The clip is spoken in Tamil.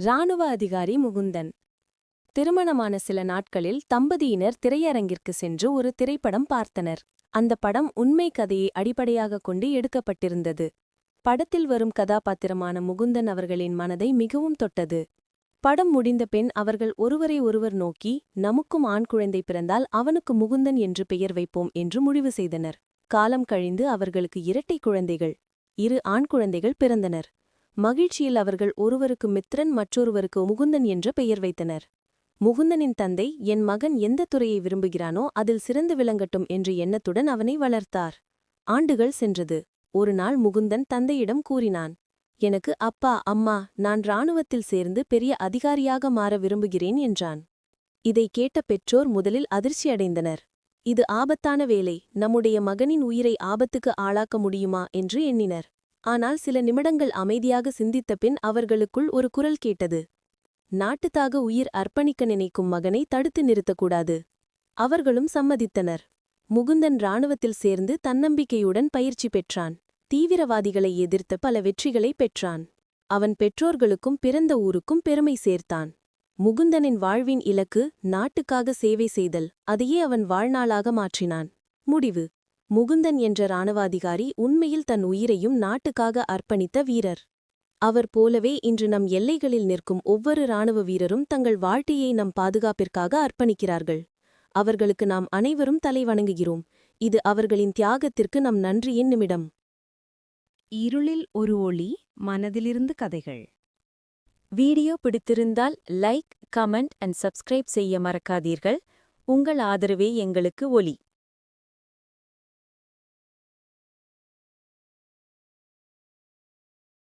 இராணுவ அதிகாரி முகுந்தன். திருமணமான சில நாட்களில் தம்பதியினர் திரையரங்கிற்கு சென்று ஒரு திரைப்படம் பார்த்தனர். அந்த படம் உண்மை கதையை அடிப்படையாகக் கொண்டு எடுக்கப்பட்டிருந்தது. படத்தில் வரும் கதாபாத்திரமான முகுந்தன் அவர்களின் மனதை மிகவும் தொட்டது. படம் முடிந்த பெண் அவர்கள் ஒருவரை ஒருவர் நோக்கி நமக்கும் ஆண் குழந்தை பிறந்தால் அவனுக்கு முகுந்தன் என்று பெயர் வைப்போம் என்று முடிவு செய்தனர். காலம் கழிந்து அவர்களுக்கு இரட்டை குழந்தைகள் இரு ஆண் குழந்தைகள் பிறந்தனர். மகிழ்ச்சியில் அவர்கள் ஒருவருக்கு மித்ரன் மற்றொருவருக்கு முகுந்தன் என்ற பெயர் வைத்தனர். முகுந்தனின் தந்தை என் மகன் எந்த துறையை விரும்புகிறானோ அதில் சிறந்து விளங்கட்டும் என்ற எண்ணத்துடன் அவனை வளர்த்தார். ஆண்டுகள் சென்றது. ஒரு நாள் முகுந்தன் தந்தையிடம் கூறினான் எனக்கு அப்பா அம்மா நான் இராணுவத்தில் சேர்ந்து பெரிய அதிகாரியாக மாற விரும்புகிறேன் என்றான். இதை கேட்ட பெற்றோர் முதலில் அதிர்ச்சியடைந்தனர் இது ஆபத்தான வேலை. நம்முடைய மகனின் உயிரை ஆபத்துக்கு ஆளாக்க முடியுமா? என்று எண்ணினர். ஆனால் சில நிமிடங்கள் அமைதியாக சிந்தித்த பின் அவர்களுக்குள் ஒரு குரல் கேட்டது. நாட்டுத்தாக உயிர் அர்ப்பணிக்க நினைக்கும் மகனை தடுத்து நிறுத்தக்கூடாது. அவர்களும் சம்மதித்தனர். முகுந்தன் இராணுவத்தில் சேர்ந்து தன்னம்பிக்கையுடன் பயிற்சி பெற்றான். தீவிரவாதிகளை எதிர்த்த பல வெற்றிகளை பெற்றான். அவன் பெற்றோர்களுக்கும் பிறந்த ஊருக்கும் பெருமை சேர்த்தான். முகுந்தனின் வாழ்வின் இலக்கு நாட்டுக்காக சேவை செய்தல் அதையே அவன் வாழ்நாளாக மாற்றினான். முடிவு. முகுந்தன் என்ற இராணுவாதிகாரி உண்மையில் தன் உயிரையும் நாட்டுக்காக அர்ப்பணித்த வீரர். அவர் போலவே இன்று நம் எல்லைகளில் நிற்கும் ஒவ்வொரு இராணுவ வீரரும் தங்கள் வாழ்க்கையை நம் பாதுகாப்பிற்காக அர்ப்பணிக்கிறார்கள். அவர்களுக்கு நாம் அனைவரும் தலைவணங்குகிறோம் இது அவர்களின் தியாகத்திற்கு நம் நன்றியின் நிமிடம் இருளில் ஒரு ஒளி மனதிலிருந்து கதைகள். வீடியோ பிடித்திருந்தால் லைக் கமெண்ட் அண்ட் சப்ஸ்கிரைப் செய்ய மறக்காதீர்கள். உங்கள் ஆதரவே எங்களுக்கு ஒலி